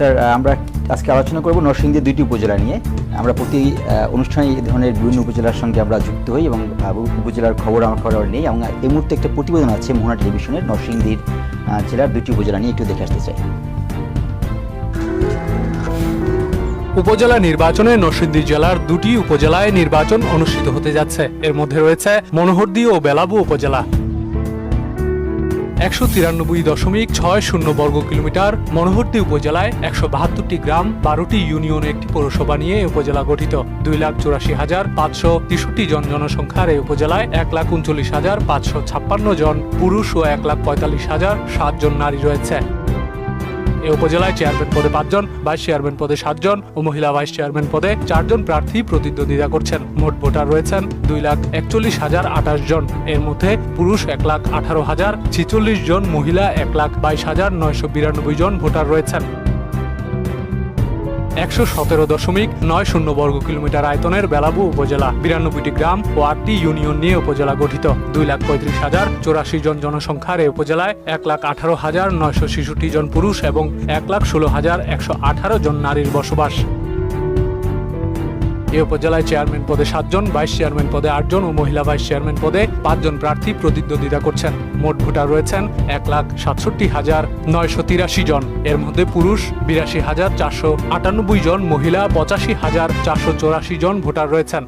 Sir আমরা আজকে আলোচনা করব নরসিংদীর দুইটি উপজেলা নিয়ে। আমরা প্রতি অনুষ্ঠানে এই ধরনের বিভিন্ন উপজেলার সঙ্গে আমরা যুক্ত হই এবং উপজেলার খবর আমার খবর নেই এবং এই মুহূর্তে একটা প্রতিবেদন আছে মোহনা টেলিভিশনের নরসিংদীর জেলার দুইটি উপজেলা নিয়ে একটু দেখে আসতে চাই। উপজেলা নির্বাচনে নরসিংদী জেলার দুটি উপজেলায় নির্বাচন অনুষ্ঠিত হতে যাচ্ছে। এর মধ্যে রয়েছে মনোহরদী ও বেলাবু উপজেলা। একশো তিরানব্বই দশমিক ছয় শূন্য বর্গ কিলোমিটার মনোহরদী উপজেলায় একশো বাহাত্তরটি গ্রাম বারোটি ইউনিয়ন একটি পৌরসভা নিয়ে উপজেলা গঠিত। দুই লাখ চুরাশি হাজার পাঁচশো তেষট্টি জন জনসংখ্যার এই উপজেলায় এক লাখ উনচল্লিশ হাজার পাঁচশো ছাপ্পান্ন জন পুরুষ ও এক লাখ পঁয়তাল্লিশ হাজার সাতজন নারী রয়েছে। এই উপজেলায় চেয়ারম্যান পদে পাঁচজন, ভাইস চেয়ারম্যান পদে সাতজন ও মহিলা ভাইস চেয়ারম্যান পদে চারজন প্রার্থী প্রতিদ্বন্দ্বিতা করছেন। মোট ভোটার রয়েছেন দুই লাখ একচল্লিশ হাজার আঠাশ জন। এর মধ্যে পুরুষ এক লাখ আঠারো হাজার ছিচল্লিশ জন, মহিলা এক লাখ বাইশ হাজার নয়শো বিরানব্বই জন ভোটার রয়েছেন। একশো সতেরো দশমিক নয় শূন্য বর্গ কিলোমিটার আয়তনের বেলাবু উপজেলা, বিরানব্বইটি গ্রাম ও আটটি ইউনিয়ন নিয়ে উপজেলা গঠিত। দুই লাখ পঁয়ত্রিশ হাজার চৌরাশি জন জনসংখ্যার এই উপজেলায় এক লাখ আঠারো হাজার নয়শো ছেষট্টি জন পুরুষ এবং এক লাখ ষোলো হাজার একশো আঠারো জন নারীর বসবাস। এই উপজেলায় চেয়ারম্যান পদে সাতজন, ভাইস চেয়ারম্যান পদে আটজন ও মহিলা ভাইস চেয়ারম্যান পদে পাঁচজন প্রার্থী প্রতিদ্বন্দ্বিতা করছেন। মোট ভোটার রয়েছেন এক লাখ সাতষট্টি হাজার নয়শো তিরাশি জন। এর মধ্যে পুরুষ বিরাশি হাজার চারশো আটানব্বই জন, মহিলা পঁচাশি হাজার চারশো চৌরাশি জন ভোটার রয়েছেন।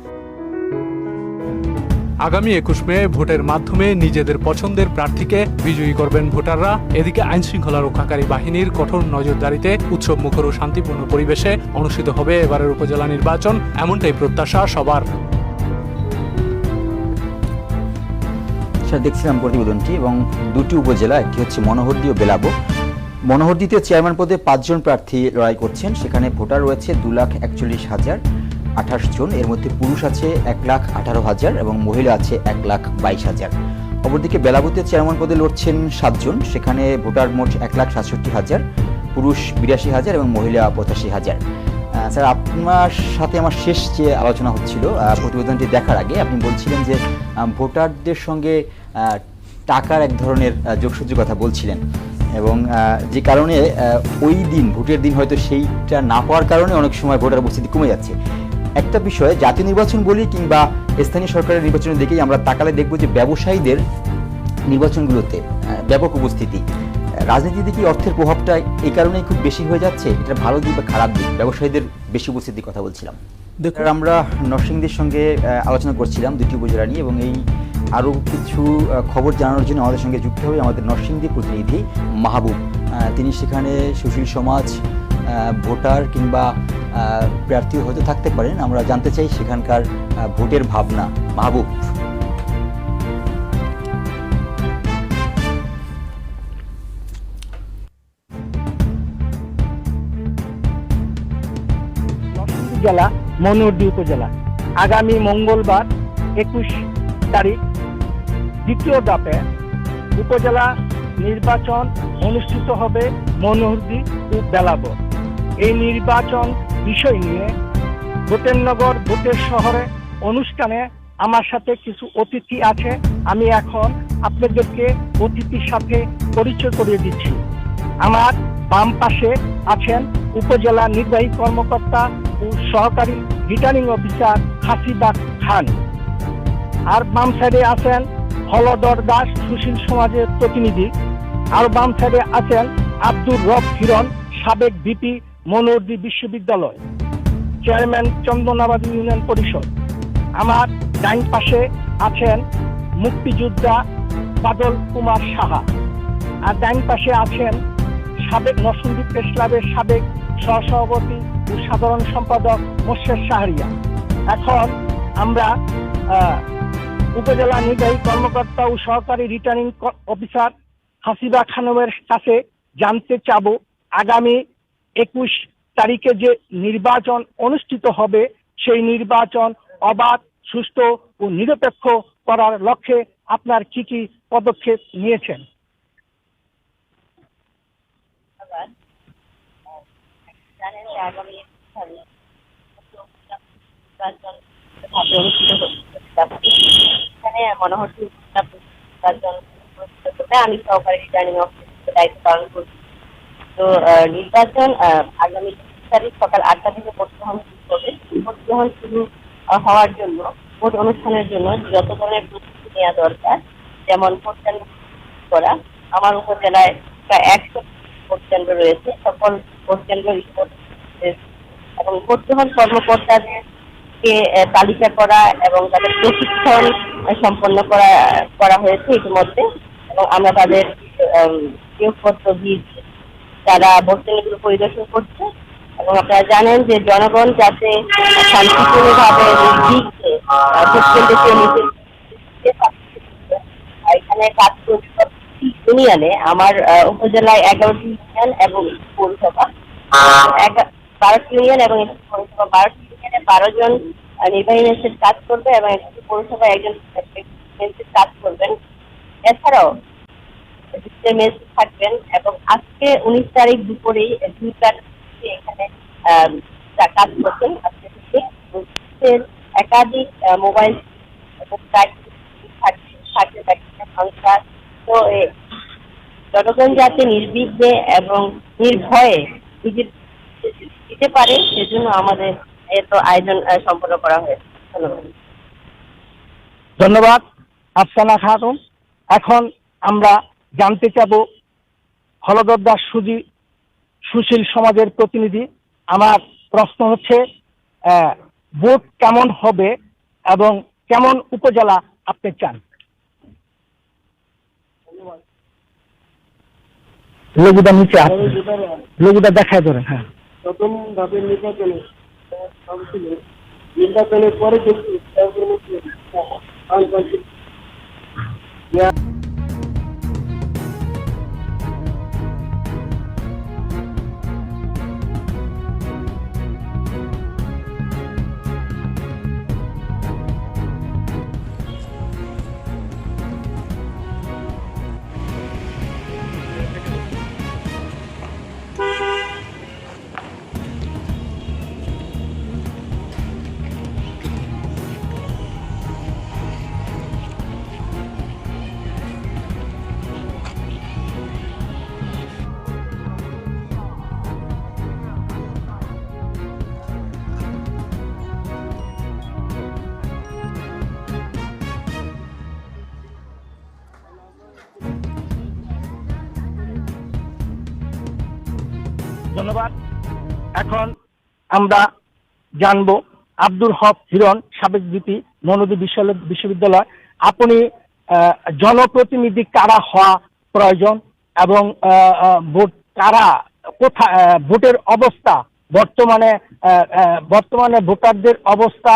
আগামী একুশ মে ভোটের মাধ্যমে নিজেদের পছন্দের প্রার্থীকে বিজয়ী করবেন ভোটাররা। এদিকে আইন শৃঙ্খলা রক্ষাকারী বাহিনীর কঠোর নজরদারিতে উৎসব মুখর ও শান্তিপূর্ণ পরিবেশে অনুষ্ঠিত হবে এবারের উপজেলা নির্বাচন, এমনটাই প্রত্যাশা সবার। দেখছিলাম প্রতিবেদনটি এবং দুটি উপজেলা, একটি হচ্ছে মনোহরদী ও বেলাবো। মনোহরদীতে চেয়ারম্যান পদে পাঁচজন প্রার্থী লড়াই করছেন। সেখানে ভোটার রয়েছে দু লাখ একচল্লিশ হাজার আঠাশ জন, এর মধ্যে পুরুষ আছে এক লাখ আঠারো হাজার এবং মহিলা আছে এক লাখ বাইশ হাজার। অপরদিকে বেলাবুতে চেয়ারম্যান পদে লড়ছেন সাতজন সেখানে ভোটার মোট এক লাখ সাতষট্টি হাজার, পুরুষ বিরাশি হাজার এবং মহিলা পঁচাশি হাজার। স্যার, আপনার সাথে আমার শেষ যে আলোচনা হচ্ছিল প্রতিবেদনটি দেখার আগে আপনি বলছিলেন যে ভোটারদের সঙ্গে টাকার এক ধরনের যোগসূত্রের কথা বলছিলেন এবং যে কারণে ওই দিন, ভোটের দিন হয়তো সেইটা না পাওয়ার কারণে অনেক সময় ভোটার উপস্থিতি কমে যাচ্ছে। একটা বিষয় জাতীয় নির্বাচন বলি কিংবা স্থানীয় সরকারের নির্বাচনের দিকেই আমরা তাকালে দেখব যে ব্যবসায়ীদের নির্বাচনগুলোতে ব্যাপক উপস্থিতি। রাজনীতিতে কি অর্থের প্রভাবটা এই কারণেই খুব বেশি হয়ে যাচ্ছে? এটা ভালো দিক বা খারাপ দিক? ব্যবসায়ীদের বেশি উপস্থিতির কথা বলছিলাম। দেখুন। আমরা নরসিংদীর সঙ্গে আলোচনা করছিলাম দুটি উপজেলা নিয়ে এবং এই আরও কিছু খবর জানানোর জন্য আমাদের সঙ্গে যুক্ত হবে আমাদের নরসিংদী প্রতিনিধি মাহবুব। তিনি সেখানে সুশীল সমাজ ভোটার কিংবা প্রার্থী হয়তো থাকতে পারেন। আমরা জানতে চাই সেখানকার ভোটের ভাবনা, মাহবুব। জেলা মনোহরদী উপজেলা। আগামী মঙ্গলবার একুশ তারিখ, দ্বিতীয় ধাপে উপজেলা নির্বাচন অনুষ্ঠিত হবে মনোহরদি ও বেলাব। এই নির্বাচন বিষয় নিয়ে ভোটের নগর, ভোটের শহরে অনুষ্ঠানে আমার সাথে কিছু অতিথি আছে। আমি এখন আপনাদেরকে অতিথির সাথে পরিচয় করিয়ে দিচ্ছি। আমার বাম পাশে আছেন উপজেলা নির্বাহী কর্মকর্তা ও সহকারী রিটার্নিং অফিসার হাসিবা খান। আর বাম সাইডে আছেন হলদর দাস, সুশীল সমাজের প্রতিনিধি। আর বাম সাইডে আছেন আব্দুর রব হিরণ, সাবেক ভিপি মনোরদি বিশ্ববিদ্যালয়, চেয়ারম্যান চন্দনাবাদী ইউনিয়ন পরিষদ। আমার ডাইন পাশে আছেন মুক্তিযোদ্ধা বাদল কুমার সাহা। আর ডাইন পাশে আছেন সাবেক নরসিংদী প্রেস ক্লাবের সাবেক সহসভাপতি ও সাধারণ সম্পাদক মোর্শেদ শাহরিয়া। এখন আমরা উপজেলা নির্বাহী কর্মকর্তা ও সহকারী রিটার্নিং অফিসার হাসিবা খানমের কাছে জানতে চাব আগামী একুশ তারিখে যে নির্বাচন অনুষ্ঠিত হবে, সেই নির্বাচন অবাধ, সুষ্ঠু ও নিরপেক্ষ করার লক্ষ্যে আপনার কি কি পদক্ষেপ নিয়েছেন? আমি সহকারী রিটার্নিং অফিসার দায়িত্ব পালন করছি তো নির্বাচন আগামী তারিখ সকাল আটটা থেকে ভোট গ্রহণ শুরু করবে ভোট গ্রহণ শুরু হওয়ার জন্য, ভোট অনুষ্ঠানের জন্য যত ধরনের প্রস্তুতি নেওয়া দরকার, যেমন ভোট কেন্দ্র করা, আমার উপজেলায় প্রায় একশো ভোট কেন্দ্র রয়েছে, সকল ভোট কেন্দ্র এবং ভোট গ্রহণ কর্মকর্তাদেরকে তালিকা করা এবং তাদের প্রশিক্ষণ সম্পন্ন করা করা হয়েছে ইতিমধ্যে। এবং আমরা তাদের নিয়োগপত্র দিয়েছি। তারা কেন্দ্রগুলো পরিদর্শন করছে এবং আপনারা জানেন যে জনগণ যাতে শান্তিপূর্ণভাবে এখানে কাজ করছে ইউনিয়নে আমার উপজেলায় এগারোটি ইউনিয়ন এবং পৌরসভা। বারোটি ইউনিয়ন এবং পৌরসভা। বারোটি ইউনিয়নে বারো জন নির্বাহী ম্যাজিস্ট্রেট কাজ করবে এবং একটি পৌরসভায় একজন কাজ করবেন। এছাড়াও ডিজিটাল থাকবেন এবং আজকে উনিশ তারিখ দুপুরেই প্রার্থী এখানে কাজ করছেন, আজকে একাধিক মোবাইল থাকছে থাকছে তো জনগণ যাতে নির্বিঘ্নে এবং নির্ভয়ে নিজের দিতে পারে, সেজন্য আমাদের এত আয়োজন সম্পন্ন করা হয়েছে। ধন্যবাদ। ধন্যবাদ। আফসানা খাতুন এখন আমরা জানতে চাবো। হলদর দাস সুজি সুশীল সমাজের প্রতিনিধি। আমার প্রশ্ন হচ্ছে আহ, ভোট কেমন হবে এবং কেমন উপজেলা আপনি চান? লঘুদা নিচে লঘুদা দেখায় ধরেন হ্যাঁ। প্রথম ধাপের নির্বাচনে নির্বাচনের পরে কিন্তু ধন্যবাদ। এখন আমরা জানব আব্দুল হক হিরণ সাবেক ভিপি মনোদী বিশ্ববিদ্যালয়- আপনি জনপ্রতিনিধি কারা হওয়া প্রয়োজন এবং কারা আহ, ভোটের অবস্থা বর্তমানে বর্তমানে ভোটারদের অবস্থা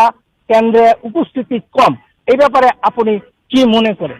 কেন্দ্রে উপস্থিতি কম এই ব্যাপারে আপনি কি মনে করেন?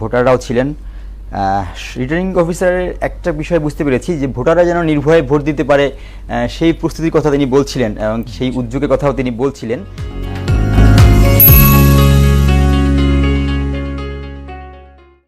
ভোটাররাও ছিলেন। রিটার্নিং অফিসারের একটা বিষয় বুঝতে পেরেছি যে ভোটাররা যেন নির্ভয়ে ভোট দিতে পারে সেই প্রস্তুতির কথা তিনি বলছিলেন এবং সেই উদ্যোগের কথাও তিনি বলছিলেন।